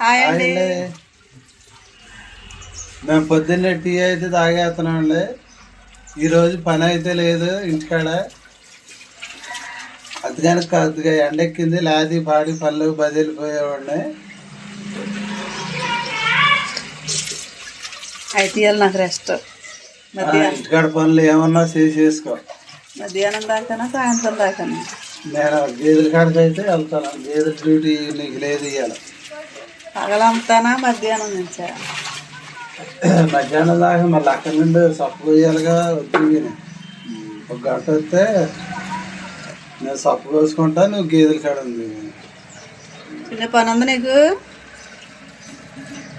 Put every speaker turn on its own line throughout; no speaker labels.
Hi అండి.
అండి. మేము పొద్దున్నే టీ అయితే తాగేస్తున్నామండి ఈరోజు పని అయితే లేదు ఇంటికాడ. అందుకని కొద్దిగా ఎండెక్కింది. లాది పాడి పళ్ళు బదిలిపోయేవాడిని
అయితే ఇవాళ నాకు రెస్ట్
ఇంటికాడ పనులు ఏమన్నా చేసి చేసుకో.
మధ్యాహ్నం దాకానా సాయంత్రం దాకానా?
నేను గేదెల కాడికి అయితే వెళ్తాను. గేదెల డ్యూటీ నీకు లేదు ఇవాళ
పగలంతానా మధ్యాహ్నం నుంచా?
మధ్యాహ్నం దాకా మళ్ళీ అక్కడి నుండి సప్పు పోయాలిగా వచ్చి ఒక గంట వస్తే నేను సప్పు కోసుకుంటా నువ్వు గేదెల కాడ ఉంది.
చిన్న పని ఉందా నీకు?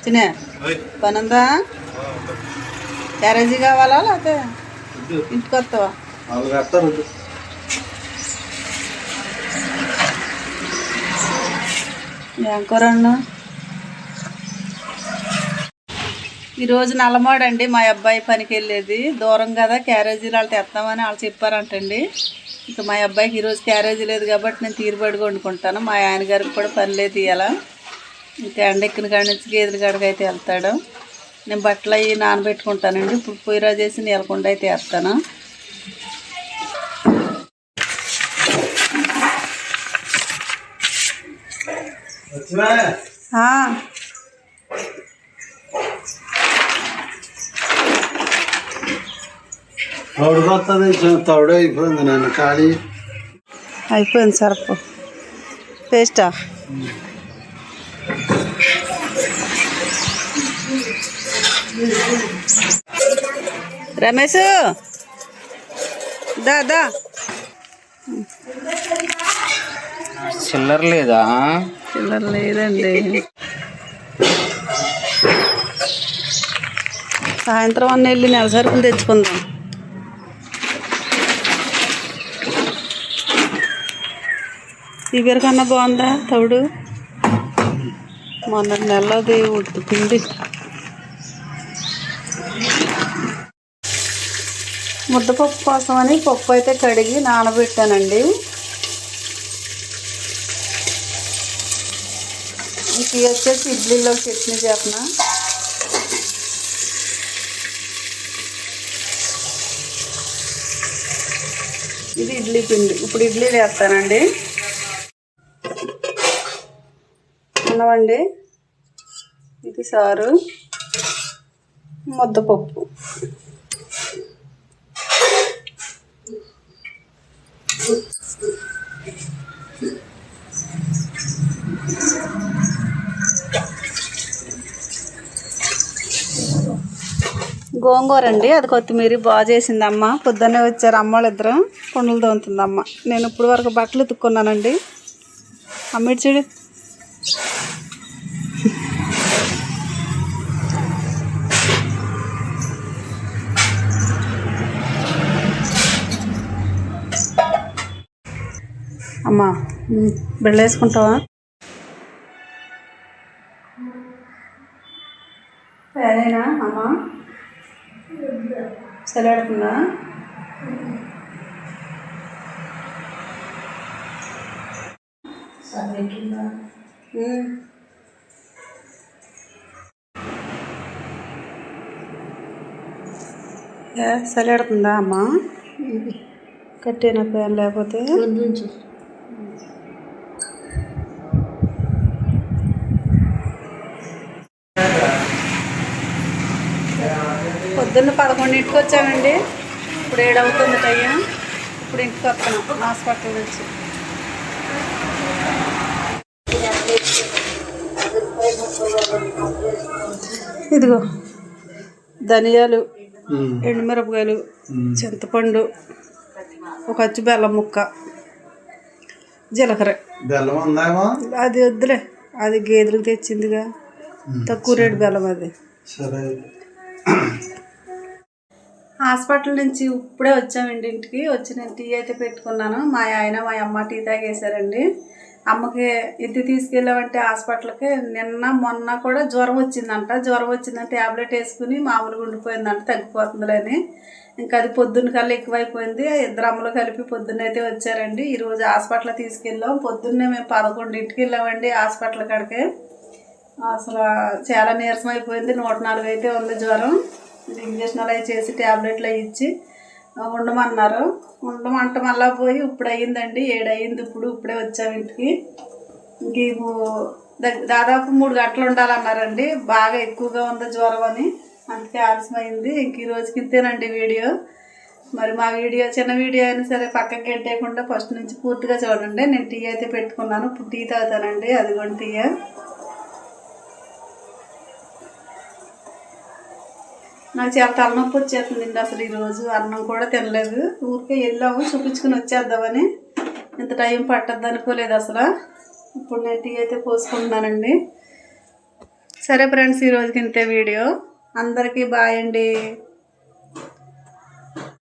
చిన్న పని ఉందా క్యారేజీ కావాలా లేకపోతే ఇంటికి వస్తావా?
వాళ్ళు కడతారు
ఏం కూరను ఈరోజు నల్లమాడు అండి మా అబ్బాయి పనికి వెళ్ళేది. దూరం కదా క్యారేజీలు వాళ్ళు తెస్తామని వాళ్ళు చెప్పారంటండి. ఇంకా మా అబ్బాయికి ఈరోజు క్యారేజీ లేదు కాబట్టి నేను తీరుబడిగా వండుకుంటాను. మా ఆయన గారికి కూడా పని లేదు ఇవాళ ఇంకా ఎండెక్కిన కాడి నుంచి గేదెల కాడికి అయితే వెళ్తాడు. నేను బట్టలు అవి నానబెట్టుకుంటానండి. ఇప్పుడు పొయ్యిరా చేసి నీలకుండా అయితే వేస్తాను.
వచ్చినా?
ఆ,
తోడుకొస్తుంది తోడు అయిపోయింది నన్ను ఖాళీ
అయిపోయింది సరపు. పేస్టా? రమేష్ దా దా.
చిల్లర లేదా?
చిల్లర లేదండి. సాయంత్రం అన్న వెళ్ళి నెల సరుకులు తెచ్చుకుందాం. ఇవరి కన్నా బాగుందా తవుడు? మొన్న నెలది ఉడుకుతుంది ముద్దపప్పు కోసమని పప్పు అయితే కడిగి నానబెట్టానండి. ఇది వచ్చేసి ఇడ్లీలో చట్నీ చేస్తున్నా. ఇది ఇడ్లీ పిండి. ఇప్పుడు ఇడ్లీ వేస్తానండి. అన్నమండి ఇది సారు. ముద్దపప్పు. గోంగూర అండి అది కొత్తిమీర బాగా చేసింది అమ్మ పొద్దున్నే వచ్చారు అమ్మ వాళ్ళు ఇద్దరు కుండలు తోముతుంది అమ్మ నేను ఇప్పుడు వరకు బట్టలు ఉతుక్కున్నానండి. అమ్మిడి చూడు. అమ్మా వేసుకుంటావా సరేనా అమ్మా? సెలవుతుందా సెలవుతుందా అమ్మా? కట్టేనా పేరు లేకపోతే? పొద్దున్న పదకొండింటికి వచ్చానండి ఇప్పుడు ఏడవుతుంది టైం ఇప్పుడు ఇంటికి వస్తున్నాం హాస్పిటల్ నుంచి. ఇదిగో ధనియాలు ఎండుమిరపకాయలు చింతపండు ఒక అచ్చు బెల్లం ముక్క జీలకర్ర.
బెల్లం
అది వద్దులే అది గేదెలకు తెచ్చిందిగా. తక్కువ రేటు బెల్లం అది.
సరే.
హాస్పిటల్ నుంచి ఇప్పుడే వచ్చామండి ఇంటికి. వచ్చి నేను టీ అయితే పెట్టుకున్నాను. మా ఆయన మా అమ్మ టీ తాగేశారండి. అమ్మకి ఎత్తి తీసుకెళ్ళామంటే హాస్పిటల్కి. నిన్న మొన్న కూడా జ్వరం వచ్చిందంట. జ్వరం వచ్చిందంటే ట్యాబ్లెట్ వేసుకుని మామూలుగా ఉండిపోయిందంట. తగ్గిపోతుందిలేని. ఇంకా అది పొద్దున్న కల్లా ఎక్కువైపోయింది. ఇద్దరు అమ్మలు కలిపి పొద్దున్న అయితే వచ్చారండి. ఈరోజు హాస్పిటల్ తీసుకెళ్ళాం. పొద్దున్నే మేము పదకొండింటికి వెళ్ళామండి హాస్పిటల్ కాడికి. అసలు చాలా నీరసం అయిపోయింది. నూట నాలుగు అయితే ఉంది జ్వరం. ఇంజక్షన్లు అవి చేసి ట్యాబ్లెట్లు అవి ఇచ్చి ఉండమన్నారు. ఉండమంటే మళ్ళా పోయి ఇప్పుడు అయ్యిందండి ఏడు ఇప్పుడు ఇప్పుడే వచ్చాము ఇంటికి. ఇంక ద- దాదాపు మూడు గంటలు ఉండాలన్నారండి. బాగా ఎక్కువగా ఉంది జ్వరం అని. అందుకే ఆలస్యమైంది. ఇంక ఈ రోజుకి ఇంతేనండి వీడియో. మరి మా వీడియో చిన్న వీడియో అయినా సరే పక్కకి గెట్టేయకుండా ఫస్ట్ నుంచి పూర్తిగా చూడండి. నేను టీ అయితే పెట్టుకున్నాను. ఇప్పుడు టీ తాగుతానండి. అదిగోండి టీ. నాకు చాలా తలనొప్పి వచ్చేస్తుందండి అసలు ఈరోజు. అన్నం కూడా తినలేదు. ఊరికే వెళ్ళాము చూపించుకుని వచ్చేద్దామని. ఇంత టైం పట్టద్దు అనుకోలేదు అసలు. ఇప్పుడు నేను టీ అయితే పోసుకుంటున్నానండి. సరే ఫ్రెండ్స్ ఈరోజుకి ఇంతే వీడియో. అందరికీ బాయ్ అండి.